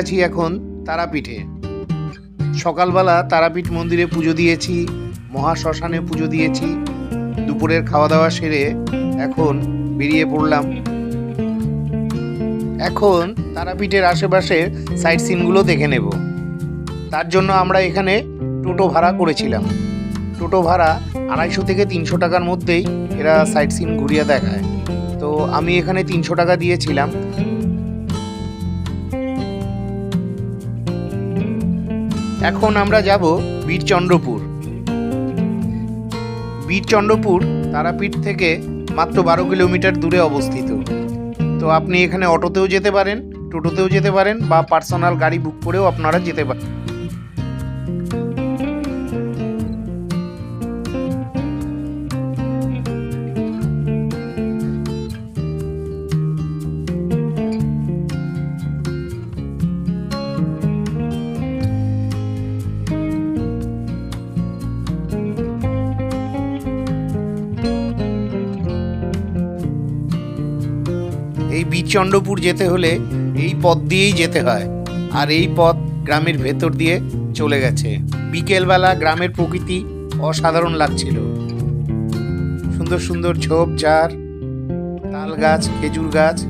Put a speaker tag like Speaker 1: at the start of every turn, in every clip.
Speaker 1: আছি এখন তারাপীঠে। সকালবেলা তারাপীঠ মন্দিরে পুজো দিয়েছি মহাশ্মশানে পুজো দিয়েছি, দুপুরের খাওয়া দাওয়া সেরে এখন বেরিয়ে পড়লাম। এখন তারাপীঠের আশেপাশে সাইট সিনগুলো দেখে নেব। তার জন্য আমরা এখানে টোটো ভাড়া করেছিলাম। টোটো ভাড়া আড়াইশো থেকে তিনশো টাকার মধ্যেই এরা সাইট সিন ঘুরিয়ে দেখায়। তো আমি এখানে তিনশো টাকা দিয়েছিলাম। এখন আমরা যাব বীরচন্দ্রপুর। বীরচন্দ্রপুর তারাপীঠ থেকে মাত্র বারো কিলোমিটার দূরে অবস্থিত। তো আপনি এখানে অটোতেও যেতে পারেন, টোটোতেও যেতে পারেন বা পার্সোনাল গাড়ি বুক করেও আপনারা যেতে পারেন। বীরচন্দ্রপুর যেতে হলে এই পথ দিয়েই যেতে হয়। আর এই পথ গ্রামের ভেতর দিয়ে চলে গেছে। বিকেলবেলা গ্রামের প্রকৃতি অসাধারণ লাগছিল। সুন্দর সুন্দর ঝোপ, ঝাড়, তাল গাছ, খেজুর গাছ।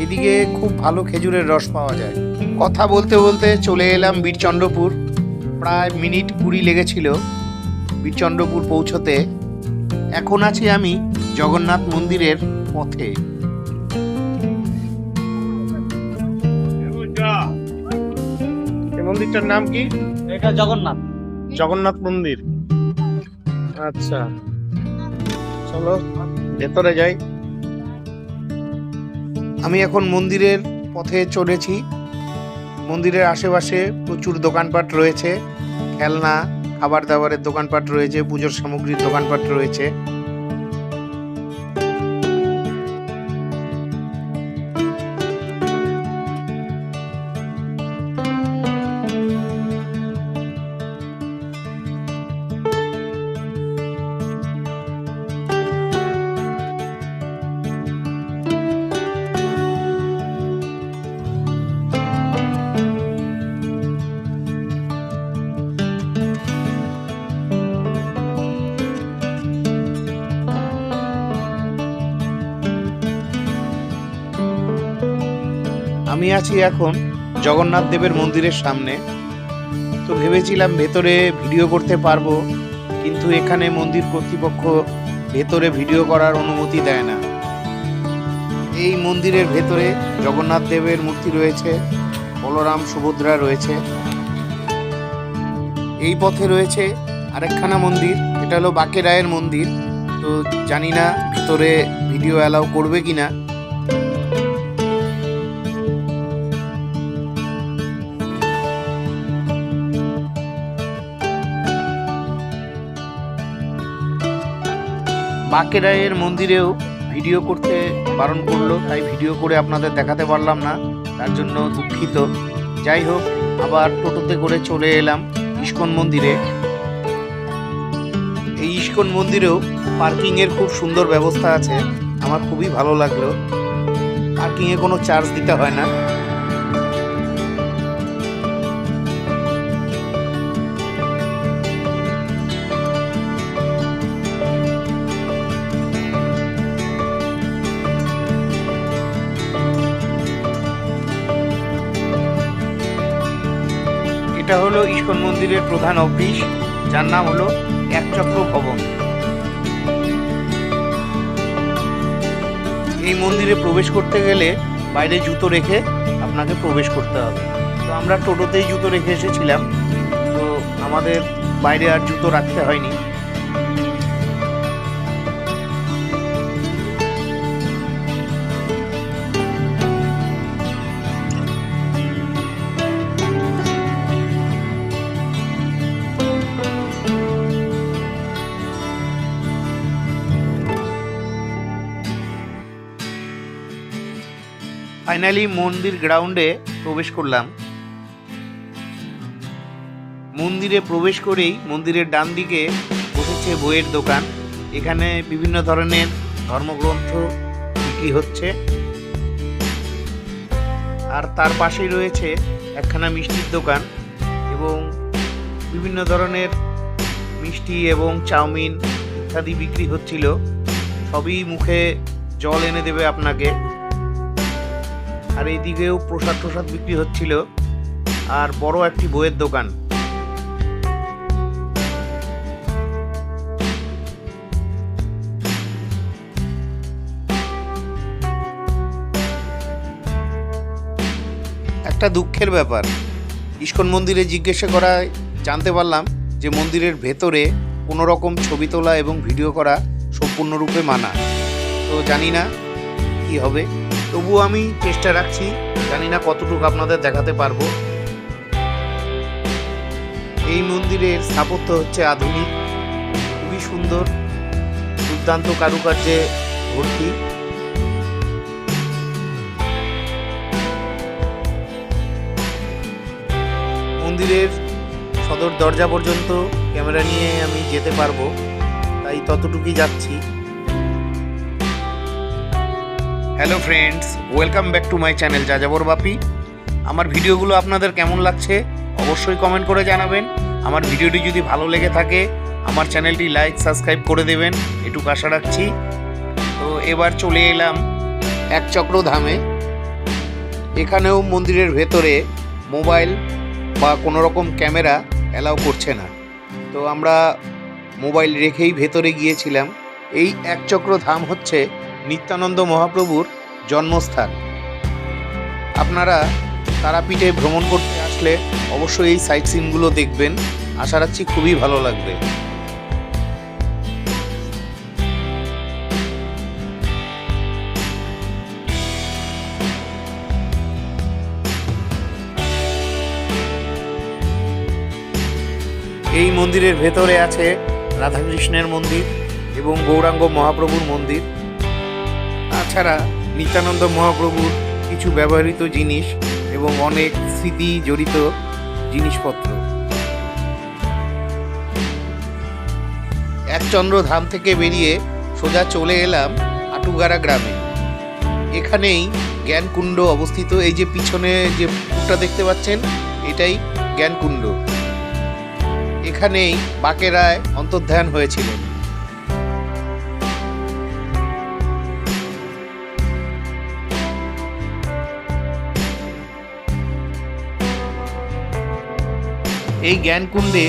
Speaker 1: এদিকে খুব ভালো খেজুরের রস পাওয়া যায়। কথা বলতে বলতে চলে এলাম বীরচন্দ্রপুর প্রায় মিনিট কুড়ি লেগেছিল বীরচন্দ্রপুর পৌঁছতে। এখন আছি আমি জগন্নাথ মন্দিরের পথে।
Speaker 2: মন্দিরটার নাম কি?
Speaker 3: এটা জগন্নাথ।
Speaker 2: জগন্নাথ মন্দির। আচ্ছা। চলো ভেতরে যাই।
Speaker 1: আমি এখন মন্দিরের পথে চলেছি মন্দিরের আশেপাশে প্রচুর দোকানপাট রয়েছে। খেলনা খাবার দাবারের দোকানপাট রয়েছে পুজোর সামগ্রীর দোকানপাট রয়েছে। আমি আছি এখন জগন্নাথ দেবের মন্দিরের সামনে। তো ভেবেছিলাম ভেতরে ভিডিও করতে পারব, কিন্তু এখানে মন্দির কর্তৃপক্ষ ভেতরে ভিডিও করার অনুমতি দেয় না। এই মন্দিরের ভেতরে জগন্নাথ দেবের মূর্তি রয়েছে, বলরাম সুভদ্রা রয়েছে। এই পথে রয়েছে আরেকখানা মন্দির, এটা হলো বাকেরায়ের মন্দির। তো জানি না ভিতরে ভিডিও অ্যালাউ করবে কিনা। বাঁকেরায়ের মন্দিরেও ভিডিও করতে বারণ করল, তাই ভিডিও করে আপনাদের দেখাতে পারলাম না, তার জন্য দুঃখিত। যাই হোক, আবার টোটোতে করে চলে এলাম ইস্কন মন্দিরে। এই ইস্কন মন্দিরেও পার্কিংয়ের খুব সুন্দর ব্যবস্থা আছে, আমার খুবই ভালো লাগল। পার্কিংয়ে কোনো চার্জ দিতে হয় না। এটা হলো ইস্কন মন্দিরের প্রধান অফিস, যার নাম হলো একচক্র ভবন। এই মন্দিরে প্রবেশ করতে গেলে বাইরে জুতো রেখে আপনাকে প্রবেশ করতে হবে। তো আমরা টোটোতেই জুতো রেখে এসেছিলাম, তো আমাদের বাইরে আর জুতো রাখতে হয়নি। ফাইনালি মন্দির গ্রাউন্ডে প্রবেশ করলাম। মন্দিরে প্রবেশ করেই মন্দিরের ডান দিকে বসেছে বইয়ের দোকান। এখানে বিভিন্ন ধরনের ধর্মগ্রন্থ বিক্রি হচ্ছে। আর তার পাশেই রয়েছে একখানা মিষ্টির দোকান এবং বিভিন্ন ধরনের মিষ্টি এবং চাউমিন ইত্যাদি বিক্রি হচ্ছিল। সবই মুখে জল এনে দেবে আপনাকে। আর এইদিকেও প্রসাদ প্রসাদ বিক্রি হচ্ছিল আর বড় একটি বইয়ের দোকান। একটা দুঃখের ব্যাপার। ইস্কন মন্দিরে জিজ্ঞাসা করায় জানতে পারলাম যে মন্দিরের ভেতরে কোনো রকম ছবি তোলা এবং ভিডিও করা সম্পূর্ণরূপে মানা। তো জানি না কি হবে। তবুও আমি চেষ্টা রাখছি, জানি না কতটুকু আপনাদের দেখাতে পারব। এই মন্দিরের স্থাপত্য হচ্ছে আধুনিক, খুবই সুন্দর, দুর্দান্ত কারুকার্যে ভর্তি। মন্দিরের সদর দরজা পর্যন্ত ক্যামেরা নিয়ে আমি যেতে পারব, তাই ততটুকুই যাচ্ছি। Hello friends, welcome back to my channel Jajabor Bapi. আমার ভিডিওগুলো আপনাদের কেমন লাগছে অবশ্যই কমেন্ট করে জানাবেন। আমার ভিডিওটি যদি ভালো লেগে থাকে, আমার চ্যানেলটি লাইক, সাবস্ক্রাইব করে দেবেন, এটুকু আশা রাখছি। তো এবার চলে এলাম এক চক্র ধামে এখানেও মন্দিরের ভেতরে মোবাইল বা কোনো রকম ক্যামেরা অ্যালাউ করছে না। তো আমরা মোবাইল রেখেই ভেতরে গিয়েছিলাম। এই একচক্র ধাম হচ্ছে নিত্যানন্দ মহাপ্রভুর জন্মস্থান। আপনারা তারাপীঠে ভ্রমণ করতে আসলে অবশ্যই এই সাইট সিনগুলো দেখবেন। আশা রাখছি খুবই ভালো লাগবে। এই মন্দিরের ভেতরে আছে রাধাকৃষ্ণের মন্দির এবং গৌরাঙ্গ মহাপ্রভুর মন্দির। তাছাড়া নিত্যানন্দ মহাপ্রভুর কিছু ব্যবহৃত জিনিস এবং অনেক স্মৃতি জড়িত জিনিসপত্র। একচন্দ্র ধাম থেকে বেরিয়ে সোজা চলে এলাম আটুগারা গ্রামে। এখানেই জ্ঞানকুণ্ড অবস্থিত। এই যে পিছনে যে পুকুরটা দেখতে পাচ্ছেন, এটাই জ্ঞানকুণ্ড। এখানেই বাকেরায় অন্তর্ধান হয়েছিলেন। এই জ্ঞানকুণ্ডে,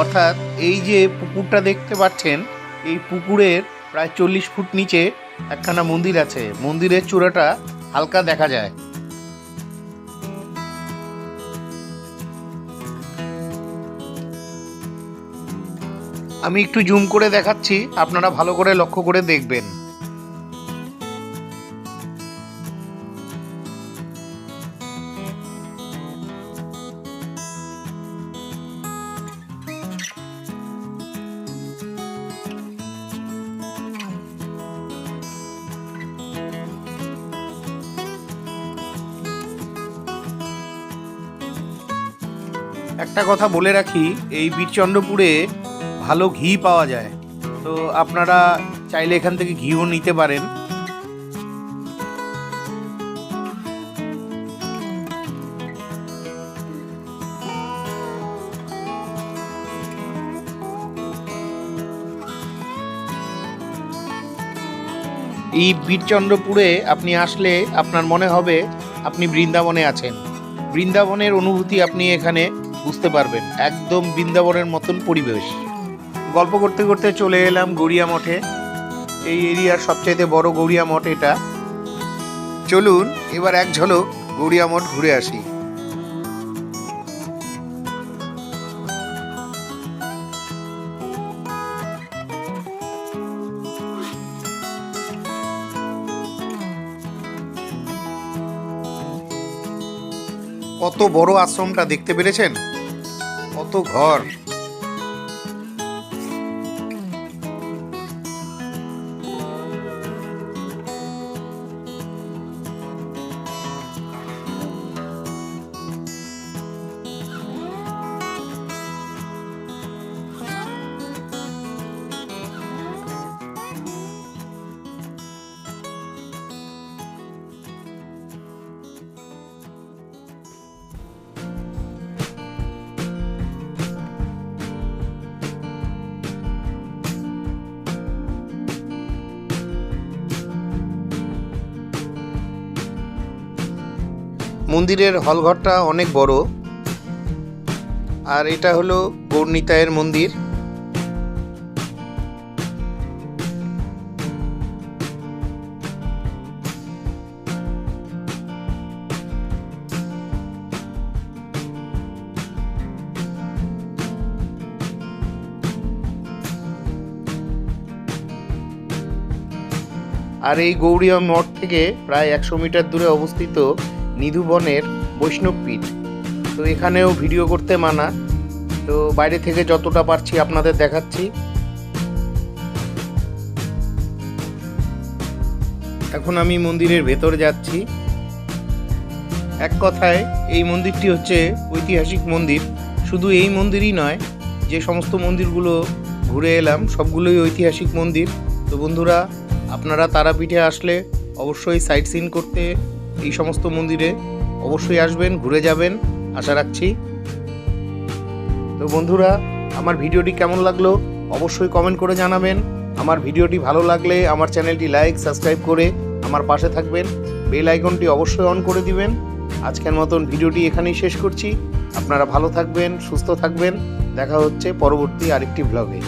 Speaker 1: অর্থাৎ এই যে পুকুরটা দেখতে পাচ্ছেন, এই পুকুরের প্রায় চল্লিশ ফুট নিচে একখানা মন্দির আছে। মন্দিরের চূড়াটা হালকা দেখা যায়। আমি একটু জুম করে দেখাচ্ছি, আপনারা ভালো করে লক্ষ্য করে দেখবেন। একটা কথা বলে রাখি, এই বীরচন্দ্রপুরে ভালো ঘি পাওয়া যায়। তো আপনারা চাইলে এখান থেকে ঘিও নিতে পারেন। এই বীরচন্দ্রপুরে আপনি আসলে আপনার মনে হবে আপনি বৃন্দাবনে আছেন। বৃন্দাবনের অনুভূতি আপনি এখানে বুঝতে পারবেন, একদম বৃন্দাবনের মতন পরিবেশ। গল্প করতে করতে চলে এলাম গড়িয়া মঠে। এই এরিয়ার সবচাইতে বড় গড়িয়া মঠ এটা। চলুন, এবার এক ঝলক গড়িয়া মঠ ঘুরে আসি। কত বড় আশ্রমটা দেখতে পেরেছেন? কত ঘর। মন্দিরের হলঘরটা অনেক বড়। আর এটা হলো গৌরনিতায়ের মন্দির। আর এই গৌড়ীয় মঠ থেকে প্রায় একশো মিটার দূরে অবস্থিত নিধুবনের বৈষ্ণবপীঠ তো এখানেও ভিডিও করতে মানা। তো বাইরে থেকে যতটা পারছি আপনাদের দেখাচ্ছি। এখন আমি মন্দিরের ভেতর যাচ্ছি। এক কথায়, এই মন্দিরটি হচ্ছে ঐতিহাসিক মন্দির। শুধু এই মন্দিরই নয়, যে সমস্ত মন্দিরগুলো ঘুরে এলাম, সবগুলোই ঐতিহাসিক মন্দির। তো বন্ধুরা, আপনারা তারাপীঠে আসলে অবশ্যই সাইট সিন করতে এই সমস্ত মন্দিরে অবশ্যই আসবেন, ঘুরে যাবেন। আশা রাখছি। তো বন্ধুরা, আমার ভিডিওটি কেমন লাগল অবশ্যই কমেন্ট করে জানাবেন। আমার ভিডিওটি ভালো লাগলে আমার চ্যানেলটি লাইক সাবস্ক্রাইব করে আমার পাশে থাকবেন। বেল আইকনটি অবশ্যই অন করে দিবেন। আজকের মতন ভিডিওটি এখানেই শেষ করছি। আপনারা ভালো থাকবেন, সুস্থ থাকবেন। দেখা হচ্ছে পরবর্তী আরেকটি ব্লগে